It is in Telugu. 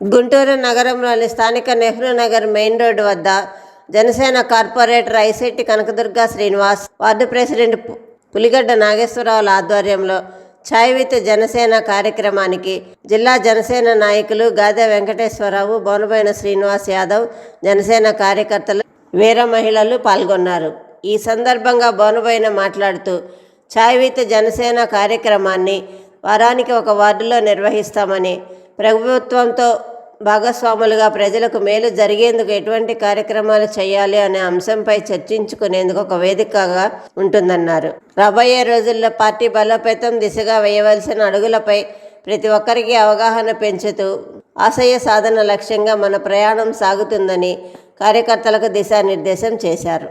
గుంటూరు నగరంలోని స్థానిక నెహ్రూ నగర్ మెయిన్ రోడ్డు వద్ద Janasena corporator Aisetti Kanakadurga Srinivas ward president Puligadda నాగేశ్వరరావుల ఆధ్వర్యంలో ఛాయ్ విత్ జనసేన కార్యక్రమానికి జిల్లా జనసేన నాయకులు గాదె వెంకటేశ్వరరావు బోనబోయిన శ్రీనివాస్ యాదవ్ జనసేన కార్యకర్తలు వీర మహిళలు పాల్గొన్నారు. ఈ సందర్భంగా బోనబోయిన మాట్లాడుతూ ఛాయ్ విత్ జనసేన కార్యక్రమాన్ని వారానికి ఒక వార్డులో నిర్వహిస్తామని ప్రభుత్వంతో భాగస్వాములుగా ప్రజలకు మేలు జరిగేందుకు ఎటువంటి కార్యక్రమాలు చేయాలి అనే అంశంపై చర్చించుకునేందుకు ఒక వేదికగా ఉంటుందన్నారు. రాబోయే రోజుల్లో పార్టీ బలోపేతం దిశగా వేయవలసిన అడుగులపై ప్రతి ఒక్కరికి అవగాహన పెంచుతూ ఆశయ సాధన లక్ష్యంగా మన ప్రయాణం సాగుతుందని కార్యకర్తలకు దిశానిర్దేశం చేశారు.